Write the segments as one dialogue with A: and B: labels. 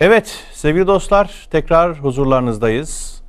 A: Evet sevgili dostlar tekrar huzurlarınızdayız.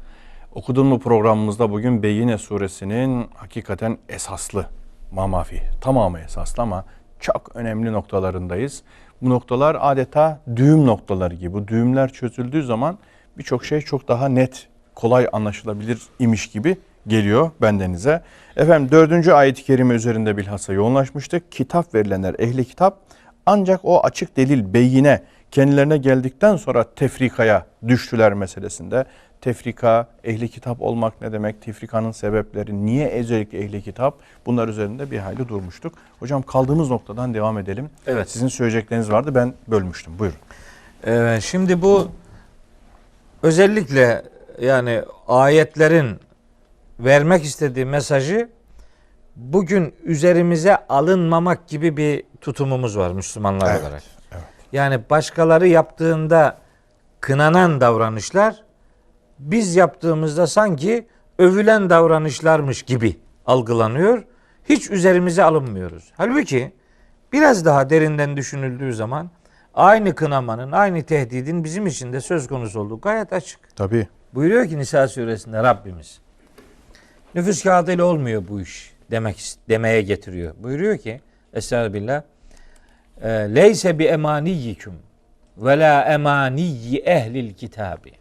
A: Okudun mu programımızda bugün Beyyine suresinin hakikaten esaslı mamafi tamamı esaslı ama çok önemli noktalarındayız. Bu noktalar adeta düğüm noktaları gibi. Bu düğümler çözüldüğü zaman birçok şey çok daha net, kolay anlaşılabilir imiş gibi geliyor bendenize. Efendim dördüncü ayet-i kerime üzerinde bilhassa yoğunlaşmıştık. Kitap verilenler ehli kitap ancak o açık delil beyine kendilerine geldikten sonra tefrikaya düştüler meselesinde. Tefrika, ehli kitap olmak ne demek? Tefrikanın sebepleri, niye özellikle ehli kitap? Bunlar üzerinde bir hayli durmuştuk. Hocam kaldığımız noktadan devam edelim.
B: Evet.
A: Sizin söyleyecekleriniz vardı ben bölmüştüm. Buyurun.
B: Ee, şimdi bu özellikle yani ayetlerin vermek istediği mesajı bugün üzerimize alınmamak gibi bir tutumumuz var Müslümanlar
A: Evet,
B: olarak. Yani başkaları yaptığında kınanan davranışlar biz yaptığımızda sanki övülen davranışlarmış gibi algılanıyor. Hiç üzerimize alınmıyoruz. Halbuki biraz daha derinden düşünüldüğü zaman aynı kınamanın, aynı tehdidin bizim için de söz konusu olduğu gayet açık.
A: Tabii.
B: Buyuruyor ki Nisa suresinde Rabbimiz. Nüfus kağıdıyla olmuyor bu iş demek demeye getiriyor. Buyuruyor ki Estağfirullah. "E, Leyse bi emaniyyikum ve la emaniyyi ehlil kitabi.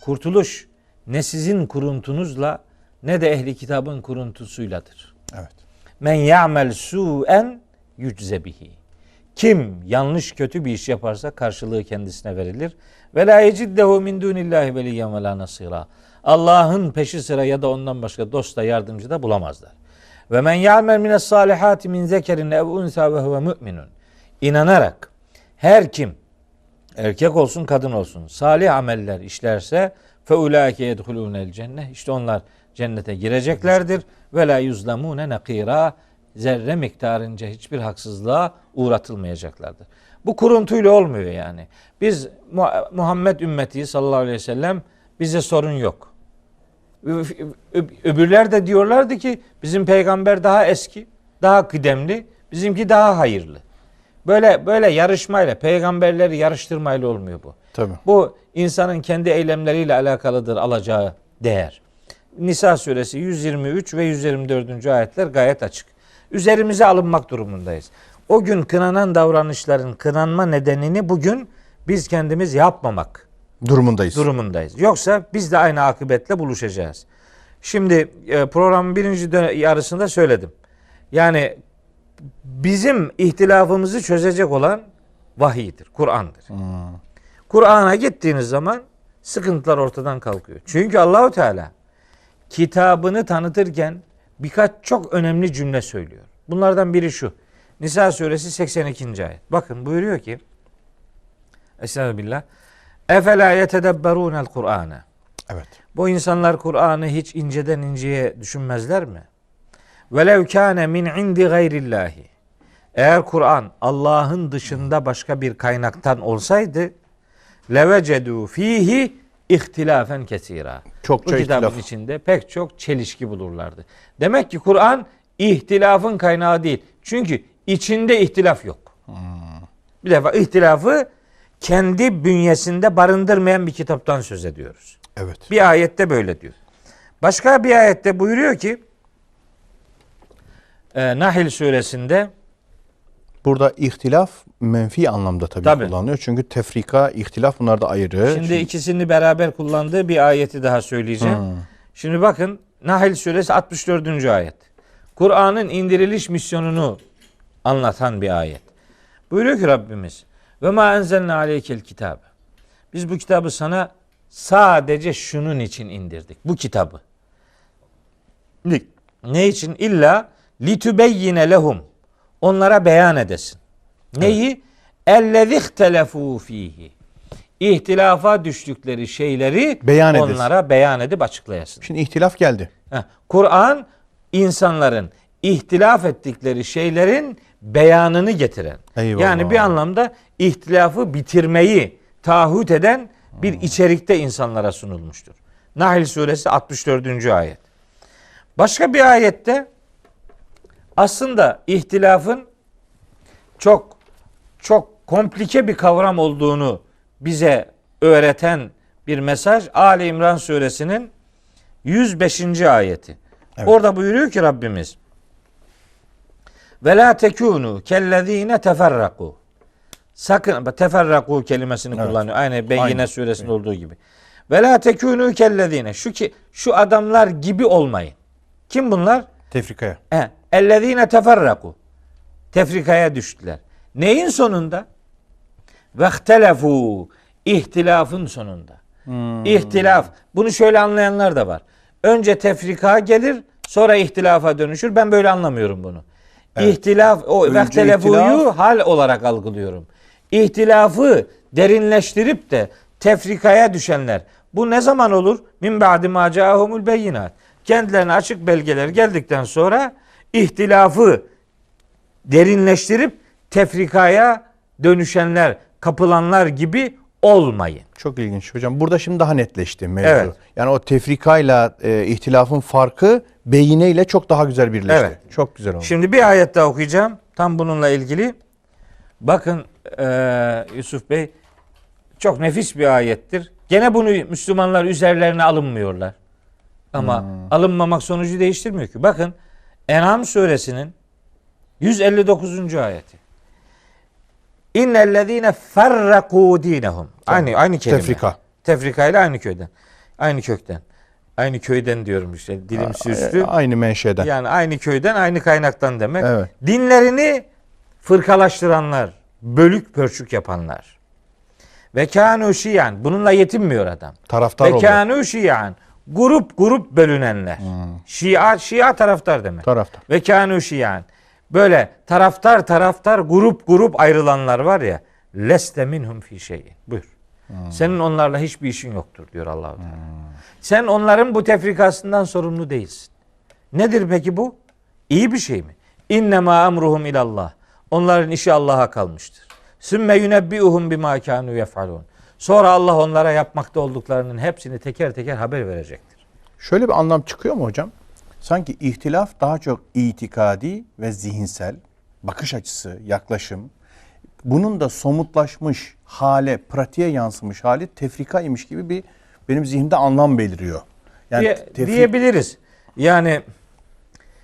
B: Kurtuluş ne sizin kuruntunuzla ne de ehli kitabın kuruntusuyladır.
A: Evet.
B: Men ya'mel su'en yücze bihi. Kim yanlış kötü bir iş yaparsa karşılığı kendisine verilir. Ve la yeciddehu min dunillahi veliyyen ve la nasira. Allah'ın peşi sıra ya da ondan başka dost da yardımcı da bulamazlar. Ve men ya'mel mines salihati min zekerin ev unsa ve huve müminun. İnanarak her kim erkek olsun kadın olsun salih ameller işlerse fe ulaike yedhulunel cennet işte onlar cennete gireceklerdir ve la yuzlamune nakira zerre miktarınca hiçbir haksızlığa uğratılmayacaklardır. Bu kuruntuyla olmuyor yani. Biz Mu- Muhammed ümmeti sallallahu aleyhi ve sellem bize sorun yok. Öbürler de diyorlardı ki bizim peygamber daha eski, daha kıdemli, bizimki daha hayırlı. Böyle böyle yarışmayla, peygamberleri yarıştırmayla olmuyor bu.
A: Tabii.
B: Bu insanın kendi eylemleriyle alakalıdır alacağı değer. Nisa suresi 123 ve 124. ayetler gayet açık. Üzerimize alınmak durumundayız. O gün kınanan davranışların kınanma nedenini bugün biz kendimiz yapmamak
A: Durumundayız.
B: durumundayız. Yoksa biz de aynı akıbetle buluşacağız. Şimdi e, programın birinci yarısında söyledim. Yani bizim ihtilafımızı çözecek olan vahiydir, Kur'an'dır. Kur'an'a gittiğiniz zaman sıkıntılar ortadan kalkıyor. Çünkü Allahu Teala kitabını tanıtırken birkaç çok önemli cümle söylüyor. Bunlardan biri şu. Nisa suresi 82. ayet. Bakın buyuruyor ki Estağfirullah. Efela yetedebberunel Kur'ane.
A: Evet.
B: Bu insanlar Kur'an'ı hiç inceden inceye düşünmezler mi? Velev kâne min indi gayrillahi. Eğer Kur'an Allah'ın dışında başka bir kaynaktan olsaydı levecedu fihi ihtilafen kesira.
A: Çokça
B: Bu kitabın
A: ihtilaf.
B: içinde pek çok çelişki bulurlardı. Demek ki Kur'an ihtilafın kaynağı değil. Çünkü içinde ihtilaf yok. Bir defa ihtilafı kendi bünyesinde barındırmayan bir kitaptan söz ediyoruz.
A: Evet.
B: Bir ayette böyle diyor. Başka bir ayette buyuruyor ki e, Nahil suresinde
A: Burada ihtilaf menfi anlamda tabii,
B: Tabii.
A: kullanılıyor. Çünkü tefrika, ihtilaf bunlar da ayrı.
B: şimdi ikisini beraber kullandığı bir ayeti daha söyleyeceğim. Şimdi bakın Nahil suresi 64. ayet. Kur'an'ın indiriliş misyonunu anlatan bir ayet. Buyuruyor ki Rabbimiz ve ma enzelne aleykel kitab. Biz bu kitabı sana sadece şunun için indirdik. Bu kitabı. Ne- için? İlla litübeyyine lehum. Onlara beyan edesin. Neyi? Ellezî ihtelefû fihi. İhtilafa düştükleri şeyleri
A: Beyan edesin.
B: onlara beyan edip açıklayasın.
A: Şimdi ihtilaf geldi.
B: Kur'an insanların ihtilaf ettikleri şeylerin beyanını getiren.
A: Eyvallah.
B: Yani bir anlamda ihtilafı bitirmeyi taahhüt eden bir içerikte insanlara sunulmuştur. Nahl suresi 64. ayet. Başka bir ayette aslında ihtilafın çok çok komplike bir kavram olduğunu bize öğreten bir mesaj Ali İmran suresinin 105. ayeti.
A: Evet.
B: Orada buyuruyor ki Rabbimiz ve la tekunu kellezine teferraku. Sakın teferraku kelimesini
A: Evet.
B: kullanıyor. Aynı Beyyine
A: Aynı.
B: suresinde olduğu gibi. Ve la tekunu kellezine. Şu ki şu adamlar gibi olmayın. Kim bunlar?
A: Tefrikaya.
B: He, ellezine teferraku. Tefrikaya düştüler. Neyin sonunda? Ve ihtelefu. İhtilafın sonunda. İhtilaf. Bunu şöyle anlayanlar da var. Önce tefrika gelir, sonra ihtilafa dönüşür. Ben böyle anlamıyorum bunu. İhtilaf, o
A: Önce
B: ve ihtelefuyu
A: ihtilaf.
B: hal olarak algılıyorum. İhtilafı derinleştirip de tefrikaya düşenler. Bu ne zaman olur? Min ba'di ma ca'ahumul beyinat. Kendilerine açık belgeler geldikten sonra ihtilafı derinleştirip tefrikaya dönüşenler, kapılanlar gibi olmayın.
A: Çok ilginç hocam. Burada şimdi daha netleşti mevzu.
B: Evet.
A: Yani o tefrikayla e, ihtilafın farkı beyine ile çok daha güzel birleşti.
B: Evet.
A: Çok güzel oldu.
B: Şimdi bir ayet daha okuyacağım. Tam bununla ilgili. Bakın eee, Yusuf Bey çok nefis bir ayettir. Gene bunu Müslümanlar üzerlerine alınmıyorlar. Ama alınmamak sonucu değiştirmiyor ki. Bakın En'am suresinin 159. ayeti. İnnellezîne ferrakû dinehum. Aynı aynı kelime.
A: Tefrika.
B: Tefrika ile aynı köyden. Aynı kökten. Aynı köyden diyorum işte. Dilim sürçtü.
A: E, Aynı menşeden.
B: Yani aynı köyden, aynı kaynaktan demek.
A: Evet.
B: Dinlerini fırkalaştıranlar, bölük pörçük yapanlar. Ve kânû şiyan. Bununla yetinmiyor adam.
A: Taraftar
B: Ve kânû şiyan. Grup grup bölünenler. Şia, şia taraftar demek.
A: Taraftar.
B: Ve kânû şiyan. Böyle taraftar taraftar grup grup ayrılanlar var ya. Leste minhum fi şeyin. Buyur. Senin onlarla hiçbir işin yoktur diyor Allahu Teala. Sen onların bu tefrikasından sorumlu değilsin. Nedir peki bu? İyi bir şey mi? İnnemâ amruhum ilallah. Onların işi Allah'a kalmıştır. Sümme yunebbiuhum bima kânû yef'alûn. Sonra Allah onlara yapmakta olduklarının hepsini teker teker haber verecektir.
A: Şöyle bir anlam çıkıyor mu hocam? Sanki ihtilaf daha çok itikadi ve zihinsel bakış açısı, yaklaşım. Bunun da somutlaşmış hale, pratiğe yansımış hali tefrikaymış gibi bir benim zihnimde anlam beliriyor. Yani
B: Diye-
A: tefri-
B: diyebiliriz. Yani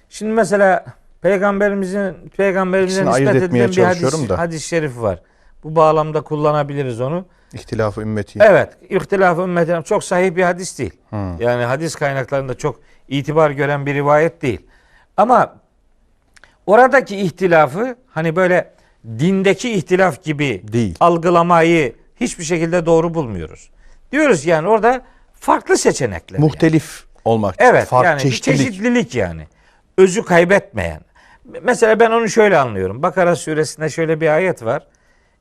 B: şimdi mesela peygamberimizin
A: ayırt
B: nispet edilen bir hadis,
A: da.
B: hadis şerif var. Bu bağlamda kullanabiliriz onu.
A: ihtilafı ümmeti.
B: Evet, ihtilaf ümmetine çok sahih bir hadis değil. Yani hadis kaynaklarında çok itibar gören bir rivayet değil. Ama oradaki ihtilafı hani böyle dindeki ihtilaf gibi
A: Değil.
B: algılamayı hiçbir şekilde doğru bulmuyoruz. Diyoruz yani orada farklı seçenekler. yani.
A: Muhtelif olmak.
B: Evet
A: fark,
B: yani bir
A: çeşitlilik.
B: çeşitlilik yani. Özü kaybetmeyen. Mesela ben onu şöyle anlıyorum. Bakara suresinde şöyle bir ayet var.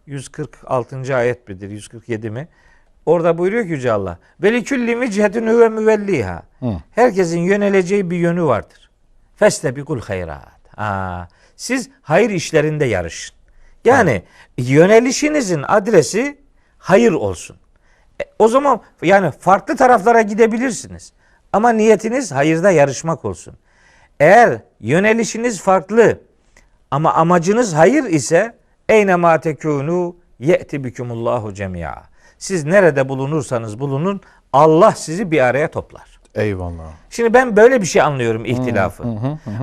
B: 146. ayet midir? 147 mi? Orada buyuruyor ki Yüce Allah. Ve likulli vichetun huve müvelliha. Herkesin yöneleceği bir yönü vardır. Festebikul hayrat. Aa, siz hayır işlerinde yarışın. Yani yönelişinizin adresi hayır olsun. E, o zaman yani farklı taraflara gidebilirsiniz. Ama niyetiniz hayırda yarışmak olsun. Eğer yönelişiniz farklı ama amacınız hayır ise eyne ma tekunu ye'ti bikumullahu cemia. Siz nerede bulunursanız bulunun Allah sizi bir araya toplar.
A: Eyvallah.
B: Şimdi ben böyle bir şey anlıyorum ihtilafı.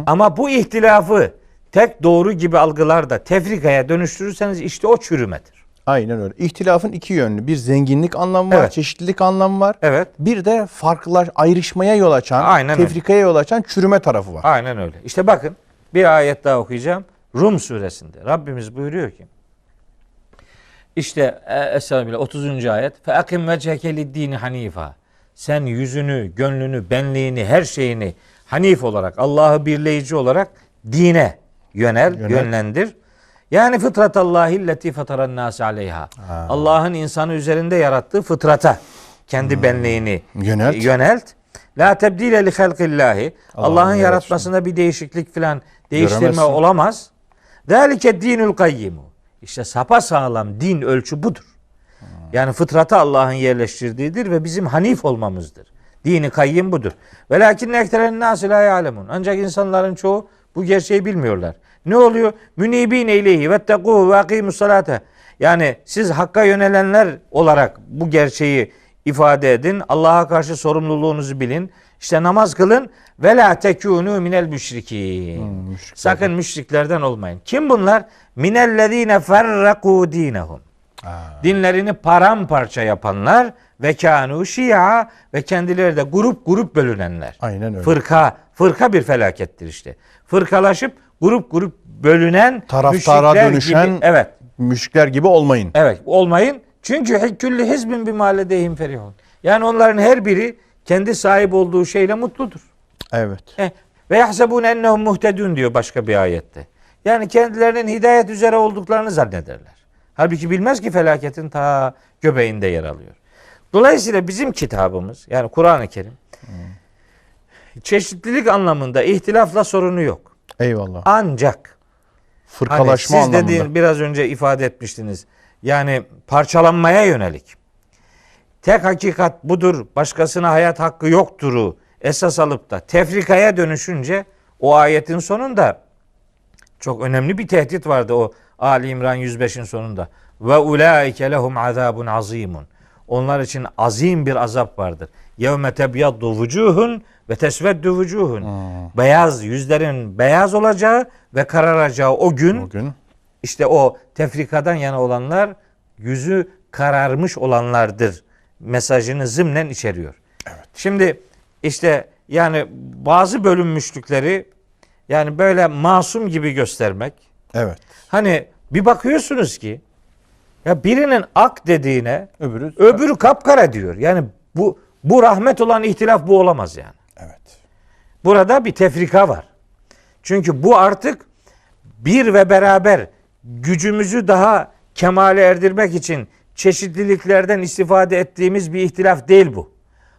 B: Ama bu ihtilafı tek doğru gibi algılarda tefrikaya dönüştürürseniz işte o çürümedir.
A: Aynen öyle. İhtilafın iki yönlü. Bir zenginlik anlamı var,
B: Evet.
A: çeşitlilik anlamı var.
B: Evet.
A: Bir de farklılar ayrışmaya yol açan,
B: Aynen öyle.
A: tefrikaya yol açan çürüme tarafı var.
B: Aynen öyle. İşte bakın bir ayet daha okuyacağım. Rum suresinde Rabbimiz buyuruyor ki işte e, Estağfirullah 30. ayet. Fe akim vecheke lid-dini hanifa. Sen yüzünü, gönlünü, benliğini, her şeyini hanif olarak, Allah'ı birleyici olarak dine yönel,
A: Yönel.
B: yönlendir. Yani fıtratallahi lleti fataran nas aleyha. Allah'ın insanı üzerinde yarattığı fıtrata kendi benliğini
A: Yönelt.
B: e, yönelt. La tebdile li halqillahi.
A: Allah'ın
B: yaratmasında bir değişiklik falan değiştirme
A: Göremezsin.
B: olamaz. Zalike dinul kayyimu. İşte sapa sağlam din ölçü budur. Yani fıtratı Allah'ın yerleştirdiğidir ve bizim hanif olmamızdır. Dini kayyim budur. Velakin ekteren nasi la ya'lemun. Ancak insanların çoğu bu gerçeği bilmiyorlar. Ne oluyor? Münibine ileyhi vettegû ve akimus salate. Yani siz hakka yönelenler olarak bu gerçeği ifade edin. Allah'a karşı sorumluluğunuzu bilin. İşte namaz kılın ve la tekunu minel müşrikin.
A: Hmm.
B: Sakın müşriklerden olmayın. Kim bunlar? Minellezine ferraku dinehum. Dinlerini paramparça yapanlar ve kanu şia ve kendileri de grup grup bölünenler.
A: Aynen öyle.
B: Fırka, fırka bir felakettir işte. Fırkalaşıp grup grup bölünen
A: Taraftara dönüşen-
B: gibi, evet.
A: Müşrikler gibi olmayın.
B: Evet olmayın. Çünkü külli hizbin bir mahalledeyim ferihun. Yani onların her biri kendi sahip olduğu şeyle mutludur.
A: Evet.
B: Eh, Ve yahsebun ennehum muhtedun diyor başka bir ayette. Yani kendilerinin hidayet üzere olduklarını zannederler. Halbuki bilmez ki felaketin ta göbeğinde yer alıyor. Dolayısıyla bizim kitabımız yani Kur'an-ı Kerim çeşitlilik anlamında ihtilafla sorunu yok.
A: Eyvallah.
B: Ancak hani
A: Fırkalaşma
B: siz
A: anlamında.
B: dediğin biraz önce ifade etmiştiniz. Yani parçalanmaya yönelik. Tek hakikat budur, başkasına hayat hakkı yokturu esas alıp da tefrikaya dönüşünce o ayetin sonunda çok önemli bir tehdit vardı o Ali İmran 105'in sonunda. Ve ulaike lehum azabun azimun. Onlar için azim bir azap vardır. Yevme tebyaddu vucuhun ve tesveddu vucuhun. Beyaz yüzlerin beyaz olacağı ve kararacağı o gün
A: Bugün
B: işte o tefrikadan yana olanlar yüzü kararmış olanlardır mesajını zımnen içeriyor. Şimdi işte yani bazı bölünmüşlükleri yani böyle masum gibi göstermek.
A: evet.
B: Hani bir bakıyorsunuz ki ya birinin ak dediğine
A: Öbürü
B: öbürü kapkara diyor. Yani bu bu rahmet olan ihtilaf bu olamaz yani.
A: evet.
B: Burada bir tefrika var. Çünkü bu artık bir ve beraber gücümüzü daha kemale erdirmek için çeşitliliklerden istifade ettiğimiz bir ihtilaf değil bu.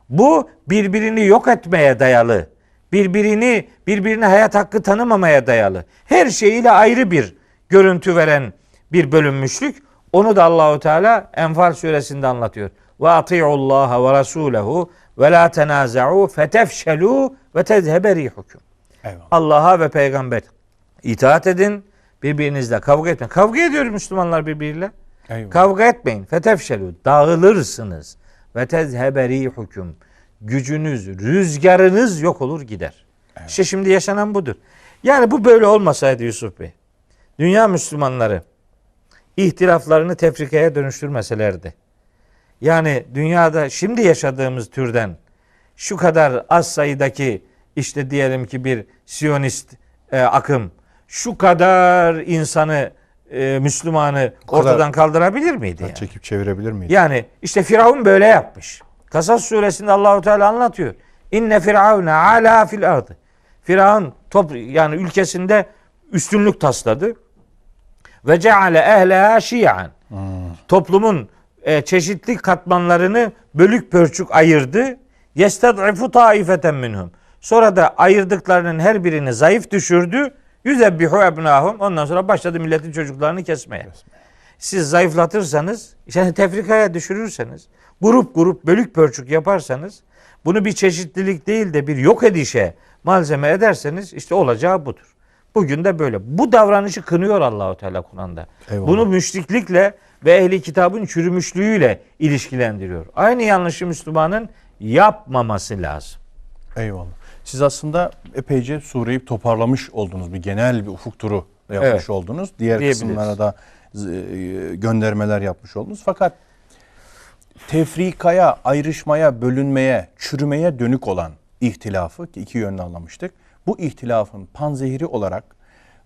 B: Bu birbirini yok etmeye dayalı. Birbirini birbirine hayat hakkı tanımamaya dayalı. Her şeyiyle ayrı bir görüntü veren bir bölünmüşlük. Onu da Allahu Teala Enfal suresinde anlatıyor. Ve atiullaha ve rasulehu ve la tenaza'u fetefşelu ve tezhebe rihukum. Allah'a ve peygamber itaat edin. Birbirinizle kavga etmeyin. Kavga ediyor Müslümanlar birbiriyle.
A: Eyvallah.
B: Kavga etmeyin. Fetefşelu. Dağılırsınız. Ve tezhebe rihukum. Gücünüz, rüzgarınız yok olur gider. İşte şimdi yaşanan budur. Yani bu böyle olmasaydı Yusuf Bey. Dünya Müslümanları ihtilaflarını tefrikaya dönüştürmeselerdi. Yani dünyada şimdi yaşadığımız türden şu kadar az sayıdaki işte diyelim ki bir Siyonist e, akım şu kadar insanı e, Müslümanı
A: kadar-
B: ortadan kaldırabilir miydi? Yani?
A: Çekip çevirebilir miyiz?
B: Yani işte Firavun böyle yapmış. Kasas suresinde Allahu Teala anlatıyor. İnne firavune ala fil ardı. Firavun top yani ülkesinde üstünlük tasladı. Ve ceale ehleha şi'an. Toplumun e, çeşitli katmanlarını bölük pörçük ayırdı. Yestad'ifu taifeten minhum. Sonra da ayırdıklarının her birini zayıf düşürdü. Yüzebbihu ebnahum. Ondan sonra başladı milletin çocuklarını kesmeye. Siz zayıflatırsanız, yani tefrikaya düşürürseniz, grup grup bölük pörçük yaparsanız, bunu bir çeşitlilik değil de bir yok edişe malzeme ederseniz işte olacağı budur. Bugün de böyle. Bu davranışı kınıyor Allahu Teala Kur'an'da.
A: Eyvallah.
B: Bunu müşriklikle ve ehli kitabın çürümüşlüğüyle ilişkilendiriyor. Aynı yanlışı Müslümanın yapmaması lazım.
A: Eyvallah. Siz aslında epeyce sureyi toparlamış oldunuz. Bir genel bir ufuk turu yapmış
B: Evet.
A: oldunuz. Diğer kısımlara da e, göndermeler yapmış oldunuz. Fakat tefrikaya, ayrışmaya, bölünmeye, çürümeye dönük olan ihtilafı ki iki yönlü anlamıştık. Bu ihtilafın panzehiri olarak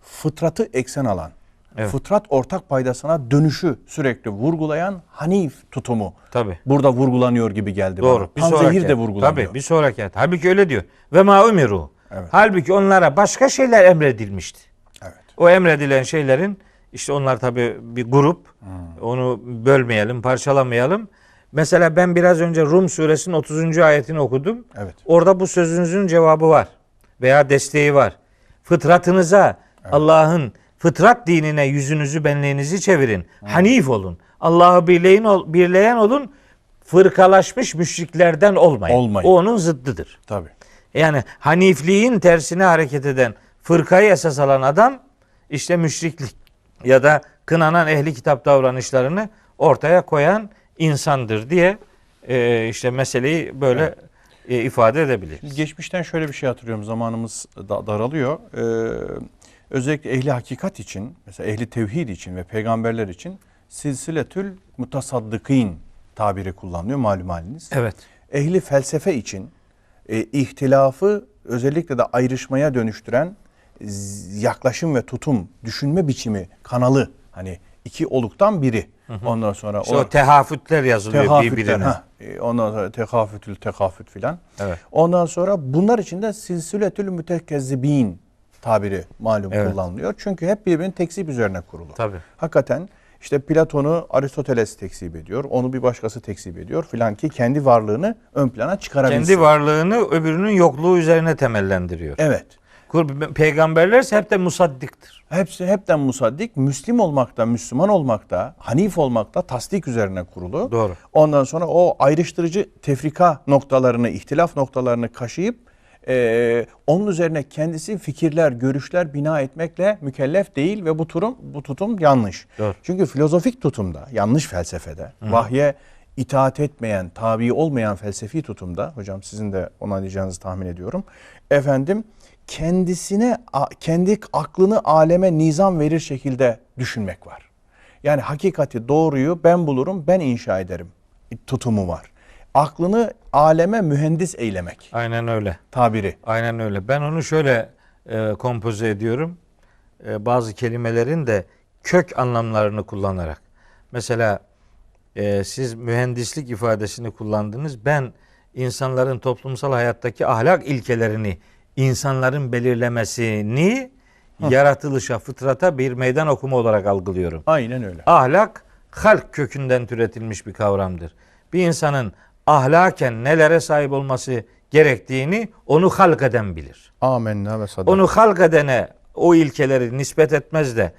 A: fıtratı eksen alan,
B: Evet.
A: fıtrat ortak paydasına dönüşü sürekli vurgulayan Hanif tutumu.
B: Tabi.
A: Burada vurgulanıyor gibi geldi
B: Doğru.
A: bana. Panzehir de vurgulanıyor.
B: Tabii bir sonraki ayet. Halbuki öyle diyor. Ve ma umiru.
A: Evet.
B: Halbuki onlara başka şeyler emredilmişti.
A: Evet.
B: O emredilen şeylerin işte onlar tabi bir grup.
A: Hmm.
B: Onu bölmeyelim, parçalamayalım. Mesela ben biraz önce Rum suresinin 30. ayetini okudum.
A: Evet.
B: Orada bu sözünüzün cevabı var veya desteği var. Fıtratınıza, Allah'ın fıtrat dinine yüzünüzü, benliğinizi çevirin. Hanif olun. Allah'ı birleyin, ol- birleyen olun. Fırkalaşmış müşriklerden olmayın.
A: Olmayın.
B: O onun zıddıdır.
A: Tabii.
B: Yani hanifliğin tersine hareket eden fırkayı esas alan adam işte müşriklik ya da kınanan ehli kitap davranışlarını ortaya koyan insandır diye e, işte meseleyi böyle e, ifade edebiliriz.
A: Geçmişten şöyle bir şey hatırlıyorum. Zamanımız da- daralıyor. Ee, özellikle ehli hakikat için, mesela ehli tevhid için ve peygamberler için silsiletül mutasaddıkîn tabiri kullanılıyor malum haliniz.
B: Evet.
A: Ehli felsefe için e, ihtilafı özellikle de ayrışmaya dönüştüren yaklaşım ve tutum, düşünme biçimi, kanalı hani iki oluktan biri. Ondan sonra
B: İşte o tehafütler yazılıyor
A: Tehafütler,
B: birbirine.
A: ha. E, Ondan sonra tekafütül tekafüt filan.
B: Evet.
A: Ondan sonra bunlar için de silsiletül mütekezzibin tabiri malum
B: Evet.
A: kullanılıyor. Çünkü hep birbirinin tekzip üzerine kurulu.
B: Tabii.
A: Hakikaten işte Platon'u Aristoteles tekzip ediyor. Onu bir başkası tekzip ediyor filan ki kendi varlığını ön plana çıkarabilsin.
B: Kendi varlığını öbürünün yokluğu üzerine temellendiriyor.
A: Evet.
B: Peygamberler ise hep de musaddiktir.
A: Hepsi hepten musaddik, Müslim olmakta, Müslüman olmakta, Hanif olmakta tasdik üzerine kurulu.
B: Doğru.
A: Ondan sonra o ayrıştırıcı tefrika noktalarını, ihtilaf noktalarını kaşıyıp eee, onun üzerine kendisi fikirler, görüşler bina etmekle mükellef değil ve bu tutum bu tutum yanlış.
B: Doğru.
A: Çünkü filozofik tutumda, yanlış felsefede, vahye itaat etmeyen, tabi olmayan felsefi tutumda, hocam sizin de onaylayacağınızı tahmin ediyorum. Efendim kendisine, kendi aklını aleme nizam verir şekilde düşünmek var. Yani hakikati, doğruyu ben bulurum, ben inşa ederim tutumu var. Aklını aleme mühendis eylemek
B: Aynen öyle.
A: tabiri.
B: Aynen öyle. Ben onu şöyle e, kompoze ediyorum. E, bazı kelimelerin de kök anlamlarını kullanarak. Mesela e, siz mühendislik ifadesini kullandınız. Ben insanların toplumsal hayattaki ahlak ilkelerini insanların belirlemesini yaratılışa, fıtrata bir meydan okuma olarak algılıyorum.
A: Aynen öyle.
B: Ahlak halk kökünden türetilmiş bir kavramdır. Bir insanın ahlaken nelere sahip olması gerektiğini onu halk eden bilir.
A: Amenna ve sadak.
B: Onu halk edene o ilkeleri nispet etmez de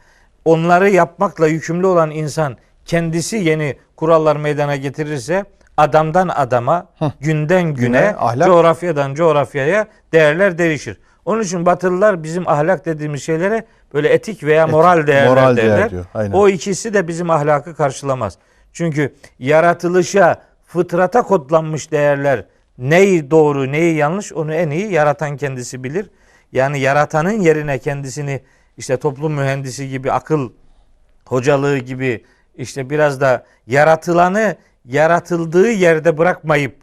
B: onları yapmakla yükümlü olan insan kendisi yeni kurallar meydana getirirse adamdan adama, günden güne,
A: Güne, ahlak-
B: coğrafyadan coğrafyaya değerler değişir. Onun için Batılılar bizim ahlak dediğimiz şeylere böyle etik veya moral değerler
A: moral değer
B: derler.
A: diyor, aynen.
B: O ikisi de bizim ahlakı karşılamaz. Çünkü yaratılışa, fıtrata kodlanmış değerler neyi doğru, neyi yanlış onu en iyi yaratan kendisi bilir. Yani yaratanın yerine kendisini işte toplum mühendisi gibi, akıl hocalığı gibi işte biraz da yaratılanı yaratıldığı yerde bırakmayıp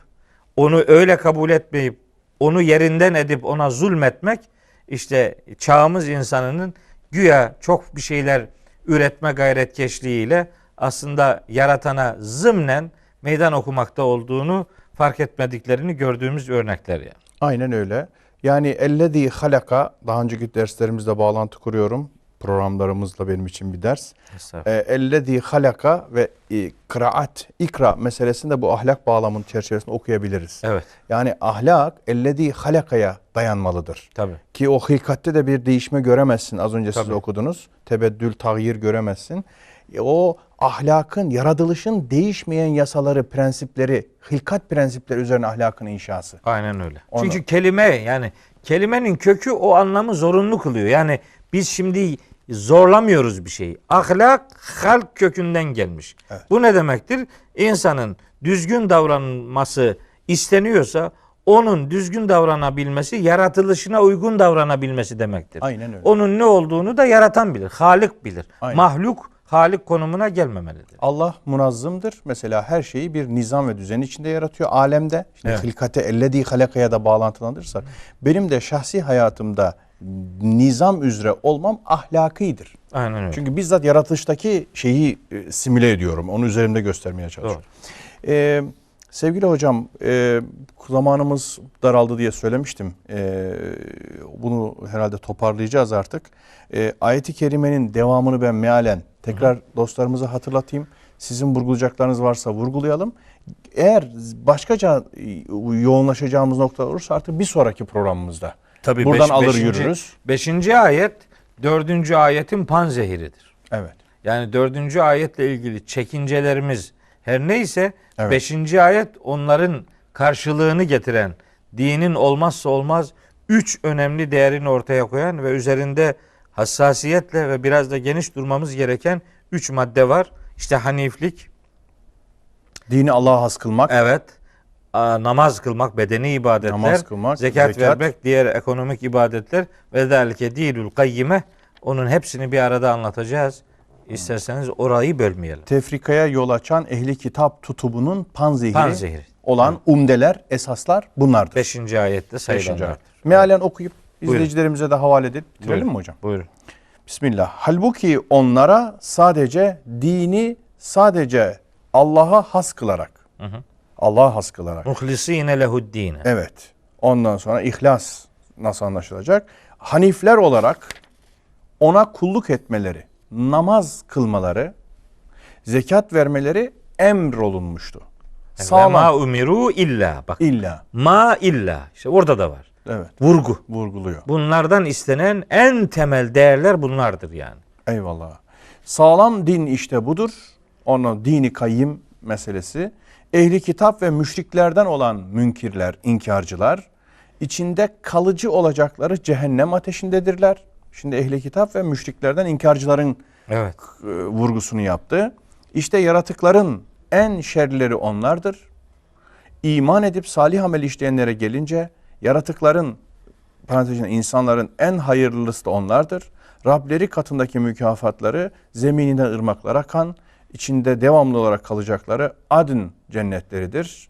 B: onu öyle kabul etmeyip onu yerinden edip ona zulmetmek işte çağımız insanının güya çok bir şeyler üretme gayretkeşliğiyle aslında yaratana zımnen meydan okumakta olduğunu fark etmediklerini gördüğümüz örnekler yani.
A: Aynen öyle. Yani ellezî halaka daha önceki derslerimizle bağlantı kuruyorum. Programlarımızla benim için bir ders.
B: Estağfurullah.
A: E, ellezî halaka ve e, kıraat, ikra meselesini de bu ahlak bağlamının çerçevesinde okuyabiliriz.
B: Evet,
A: Yani ahlak ellezî halakaya dayanmalıdır.
B: tabii.
A: Ki o hilkatte de bir değişme göremezsin. Az önce siz
B: Tabii.
A: okudunuz. Tebeddül, tağyir göremezsin. E, o ahlakın, yaratılışın değişmeyen yasaları, prensipleri, hilkat prensipleri üzerine ahlakın inşası.
B: Aynen öyle.
A: Onu-
B: Çünkü kelime yani kelimenin kökü o anlamı zorunlu kılıyor. Yani biz şimdi zorlamıyoruz bir şeyi. Ahlak halk kökünden gelmiş. Bu ne demektir? İnsanın düzgün davranması isteniyorsa onun düzgün davranabilmesi yaratılışına uygun davranabilmesi demektir.
A: Aynen öyle.
B: Onun ne olduğunu da yaratan bilir. Halik bilir.
A: Aynen.
B: Mahluk halik konumuna gelmemelidir.
A: Allah munazzımdır. Mesela her şeyi bir nizam ve düzen içinde yaratıyor alemde. Şimdi
B: Evet.
A: hilkate ellezî halakaya da bağlantılandırırsak benim de şahsi hayatımda nizam üzere olmam ahlakidir.
B: Aynen öyle.
A: Çünkü bizzat yaratılıştaki şeyi e, simüle ediyorum. Onu üzerimde göstermeye çalışıyorum. Ee, sevgili hocam e, zamanımız daraldı diye söylemiştim. Ee, bunu herhalde toparlayacağız artık. Ee, ayeti kerimenin devamını ben mealen tekrar dostlarımıza hatırlatayım. Sizin vurgulayacaklarınız varsa vurgulayalım. Eğer başkaca e, yoğunlaşacağımız nokta olursa artık bir sonraki programımızda
B: Tabii
A: buradan
B: beş-
A: alır
B: beşinci-
A: yürürüz.
B: Beşinci ayet dördüncü ayetin panzehiridir.
A: Evet.
B: Yani dördüncü ayetle ilgili çekincelerimiz her neyse
A: Evet.
B: beşinci ayet onların karşılığını getiren dinin olmazsa olmaz üç önemli değerini ortaya koyan ve üzerinde hassasiyetle ve biraz da geniş durmamız gereken üç madde var. İşte haniflik,
A: Dini Allah'a has kılmak,
B: evet, namaz kılmak, bedeni ibadetler,
A: Namaz kılmak,
B: zekat,
A: zekat.
B: vermek, diğer ekonomik ibadetler ve zelike dinul kayyime. Onun hepsini bir arada anlatacağız. İsterseniz orayı bölmeyelim.
A: tefrikaya yol açan ehli kitap tutumunun panzehiri,
B: Panzehiri.
A: olan umdeler, esaslar bunlardır.
B: Beşinci ayette
A: Beşinci
B: sayılanlar.
A: ayet. Mealen okuyup
B: Buyurun.
A: izleyicilerimize de havale edip bitirelim
B: Buyurun.
A: mi hocam?
B: Buyurun.
A: Bismillah. Halbuki onlara sadece dini sadece Allah'a has kılarak,
B: hı.
A: Allah'a has kılarak.
B: Muhlisine lehuddine.
A: Evet. Ondan sonra ihlas nasıl anlaşılacak? Hanifler olarak ona kulluk etmeleri, namaz kılmaları, zekat vermeleri emrolunmuştu.
B: Ve
A: Sağlam.
B: ma umiru illa. Bak.
A: İlla.
B: Ma illa. İşte orada da var.
A: Evet.
B: Vurgu.
A: Vurguluyor.
B: Bunlardan istenen en temel değerler bunlardır yani.
A: Eyvallah. Sağlam din işte budur. Onun dini kayyim meselesi. Ehli kitap ve müşriklerden olan münkirler, inkarcılar içinde kalıcı olacakları cehennem ateşindedirler. Şimdi ehli kitap ve müşriklerden inkarcıların
B: Evet.
A: e, vurgusunu yaptı. İşte yaratıkların en şerlileri onlardır. İman edip salih amel işleyenlere gelince yaratıkların parantez insanların en hayırlısı da onlardır. Rableri katındaki mükafatları zemininden ırmaklar akan, içinde devamlı olarak kalacakları adın cennetleridir.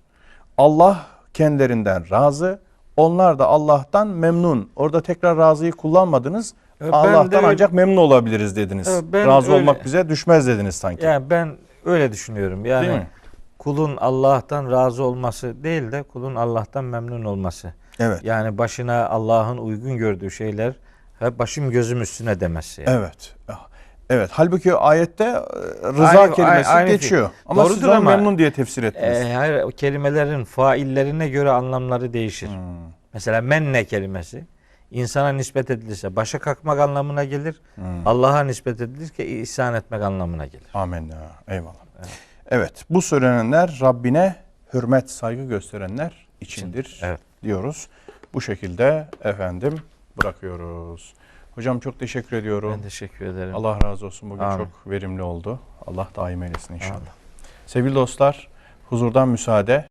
A: Allah kendilerinden razı, onlar da Allah'tan memnun. Orada tekrar razıyı kullanmadınız.
B: Evet, ben
A: Allah'tan
B: de
A: ancak memnun olabiliriz dediniz.
B: Evet, ben
A: razı
B: öyle-
A: olmak bize düşmez dediniz sanki.
B: Yani ben öyle düşünüyorum. Yani
A: Değil mi?
B: kulun Allah'tan razı olması değil de kulun Allah'tan memnun olması.
A: Evet.
B: Yani başına Allah'ın uygun gördüğü şeyler ve başım gözüm üstüne demesi. yani.
A: Evet. Evet. Halbuki ayette e, rıza
B: Aynı-
A: kelimesi
B: aynı-
A: geçiyor. Ama siz
B: Doğrudur
A: onu
B: ama-
A: memnun diye tefsir ettiniz.
B: Ee, hayır, o kelimelerin faillerine göre anlamları değişir.
A: Hmm.
B: Mesela menne kelimesi insana nispet edilirse başa kalkmak anlamına gelir.
A: Hmm.
B: Allah'a nispet edilirse ihsan etmek anlamına gelir.
A: Amenna. Eyvallah. Evet. Bu söylenenler Rabbine hürmet, saygı gösterenler içindir
B: Evet.
A: diyoruz. Bu şekilde efendim bırakıyoruz. Hocam çok teşekkür ediyorum.
B: Ben teşekkür ederim.
A: Allah razı olsun. Bugün
B: Amin.
A: çok verimli oldu. Allah daim eylesin inşallah.
B: Amin.
A: Sevgili dostlar, huzurdan müsaade.